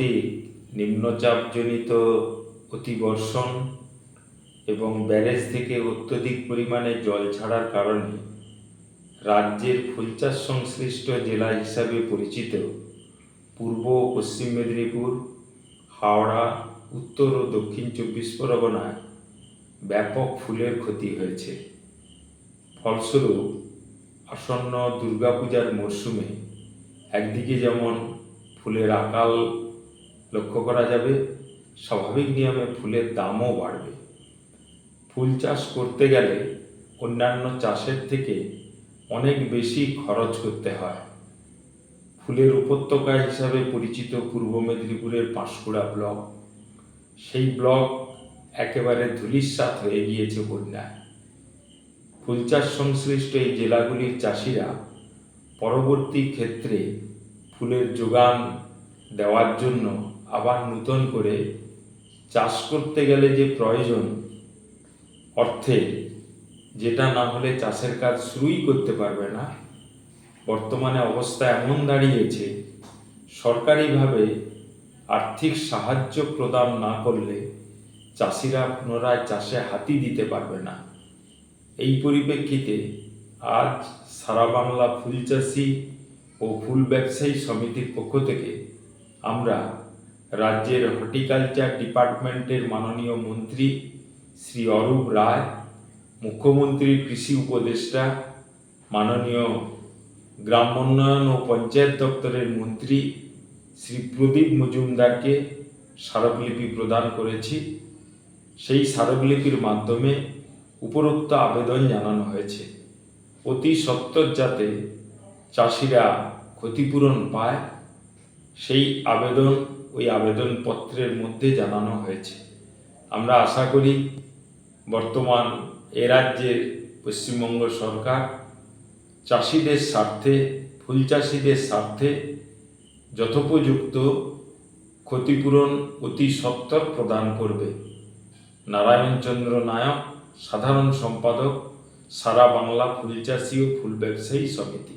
কর্তৃক নিম্নচাপজনিত অতিবর্ষণ এবং ব্যারেজ থেকে অত্যধিক পরিমাণে জল ছাড়ার কারণে রাজ্যের ফুলচাষ সংশ্লিষ্ট জেলা হিসাবে পরিচিত পূর্ব ও পশ্চিম মেদিনীপুর, হাওড়া, উত্তর ও দক্ষিণ চব্বিশ পরগনায় ব্যাপক ফুলের ক্ষতি হয়েছে। ফলস্বরূপ, আসন্ন দুর্গাপূজার মরশুমে একদিকে যেমন ফুলের আকাল লক্ষ্য করা যাবে, স্বাভাবিক নিয়মে ফুলের দামও বাড়বে। ফুল চাষ করতে গেলে অন্যান্য চাষের থেকে অনেক বেশি খরচ করতে হয়। ফুলের উপত্যকা হিসাবে পরিচিত পূর্ব মেদিনীপুরের পাঁশকুড়া ব্লক, সেই ব্লক একেবারে ধূলিসাৎ হয়ে গিয়েছে বন্যায়। ফুল চাষ সংশ্লিষ্ট এই জেলাগুলির চাষিরা পরবর্তী ক্ষেত্রে ফুলের যোগান দেওয়ার জন্য আবার নূতন করে চাষ করতে গেলে যে প্রয়োজন অর্থে, যেটা না হলে চাষের কাজ শুরুই করতে পারবে না। বর্তমানে অবস্থা এমন দাঁড়িয়েছে, সরকারিভাবে আর্থিক সাহায্য প্রদান না করলে চাষিরা পুনরায় চাষে হাতি দিতে পারবে না। এই পরিপ্রেক্ষিতে আজ সারা বাংলা ফুল চাষি ও ফুল ব্যবসায়ী সমিতির পক্ষ থেকে আমরা রাজ্যের হর্টিকালচার ডিপার্টমেন্টের মাননীয় মন্ত্রী শ্রী অরূপ রায়, মুখ্যমন্ত্রীর কৃষি উপদেষ্টা, মাননীয় গ্রাম উন্নয়ন ও পঞ্চায়েত দপ্তরের মন্ত্রী শ্রী প্রদীপ মজুমদারকে স্মারকলিপি প্রদান করেছি। সেই স্মারকলিপির মাধ্যমে উপরোক্ত আবেদন জানানো হয়েছে। অতি সত্বর যাতে চাষিরা ক্ষতিপূরণ পায়, সেই আবেদন ওই আবেদনপত্রের মধ্যে জানানো হয়েছে। আমরা আশা করি বর্তমান এ রাজ্যের পশ্চিমবঙ্গ সরকার চাষিদের স্বার্থে, ফুল চাষিদের স্বার্থে যথোপযুক্ত ক্ষতিপূরণ অতি সত্বর প্রদান করবে। নারায়ণচন্দ্র নায়ক, সাধারণ সম্পাদক, সারা বাংলা ফুল চাষি ও ফুল ব্যবসায়ী সমিতি।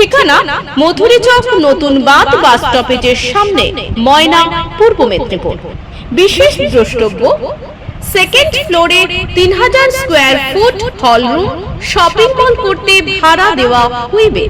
ঠিকানা মধুরী চক, নতুন বাঁধ বাস স্টপেজের সামনে, ময়না, পূর্ব মেদিনীপুর। বিশেষ দ্রষ্টব্য সেকেন্ড ফ্লোরে তিন হাজার square foot hall room shopping mall করতে ভাড়া দেওয়া হইবে।